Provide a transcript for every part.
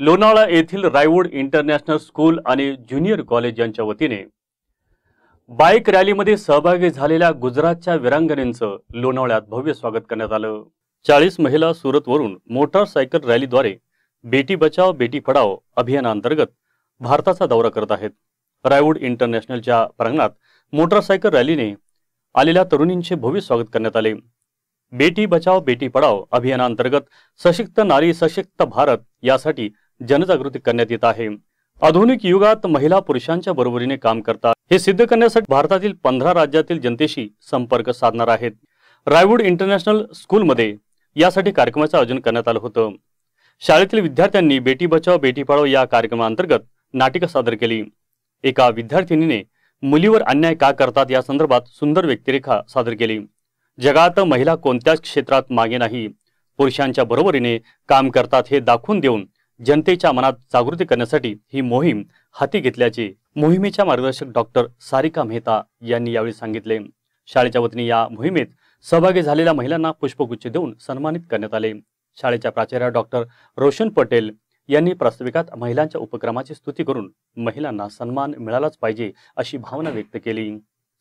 लोणावळा येथील रायवूड international school आणि junior college यांच्या वतीने बाईक रॅलीमध्ये सहभागी झालेल्या गुजरातच्या विरांगणींचं लोणावळ्यात भव्य स्वागत करण्यात आलं. चाळीस महिला सुरतवरून मोटारसायकल रॅलीद्वारे बेटी बचाव बेटी पढाओ अभियानांतर्गत भारताचा दौरा करत आहेत. रायवूड इंटरनॅशनलच्या प्रांगणात मोटारसायकल रॅलीने आलेल्या तरुणींचे भव्य स्वागत करण्यात आले. बेटी बचाव बेटी पढाओ अभियानांतर्गत सशक्त नारी सशक्त भारत यासाठी जनजागृती करण्यात येत आहे. आधुनिक युगात महिला पुरुषांच्या बरोबरीने काम करतात. हे सिद्ध करण्यासाठी भारतातील पंधरा राज्यातील जनतेशी संपर्क साधणार आहेत. रायवूड इंटरनॅशनल स्कूलमध्ये यासाठी कार्यक्रमाचं आयोजन करण्यात आलं होतं. शाळेतील विद्यार्थ्यांनी बेटी बचाव बेटी पढाओ या कार्यक्रमाअंतर्गत नाटिका सादर केली. एका विद्यार्थिनीने मुलीवर अन्याय का करतात या संदर्भात सुंदर व्यक्तिरेखा सादर केली. जगात महिला कोणत्याच क्षेत्रात मागे नाही. पुरुषांच्या बरोबरीने काम करतात हे दाखवून देऊन जनतेच्या मनात जागृती करण्यासाठी ही मोहीम हाती घेतल्याचे मोहिमेच्या मार्गदर्शक डॉक्टर सारिका मेहता यांनी यावेळी सांगितले. शाळेच्या वतीने या मोहिमेत सहभागी झालेल्या महिलांना पुष्पगुच्छ देऊन सन्मानित करण्यात आले. शाळेच्या प्राचार्या डॉक्टर रोशन पटेल यांनी प्रास्ताविकात महिलांच्या उपक्रमाची स्तुती करून महिलांना सन्मान मिळालाच पाहिजे अशी भावना व्यक्त केली.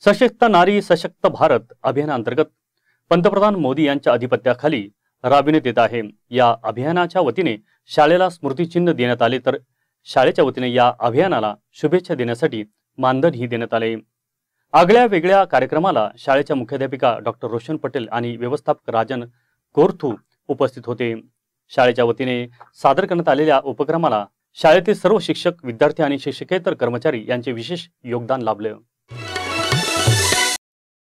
सशक्त नारी सशक्त भारत अभियानाअंतर्गत पंतप्रधान मोदी यांच्या अधिपत्याखाली राबविण्यात येत आहे. या अभियानाच्या वतीने शाळेला स्मृतिचिन्ह देण्यात आले तर शाळेच्या वतीने या अभियानाला शुभेच्छा देण्यासाठी मानधनही देण्यात आले. आगळ्या वेगळ्या कार्यक्रमाला शाळेच्या मुख्याध्यापिका डॉक्टर रोशन पटेल आणि व्यवस्थापक राजन कोरथू उपस्थित होते. शाळेच्या वतीने सादर करण्यात आलेल्या उपक्रमाला शाळेतील सर्व शिक्षक विद्यार्थी आणि शिक्षकेतर कर्मचारी यांचे विशेष योगदान लाभले.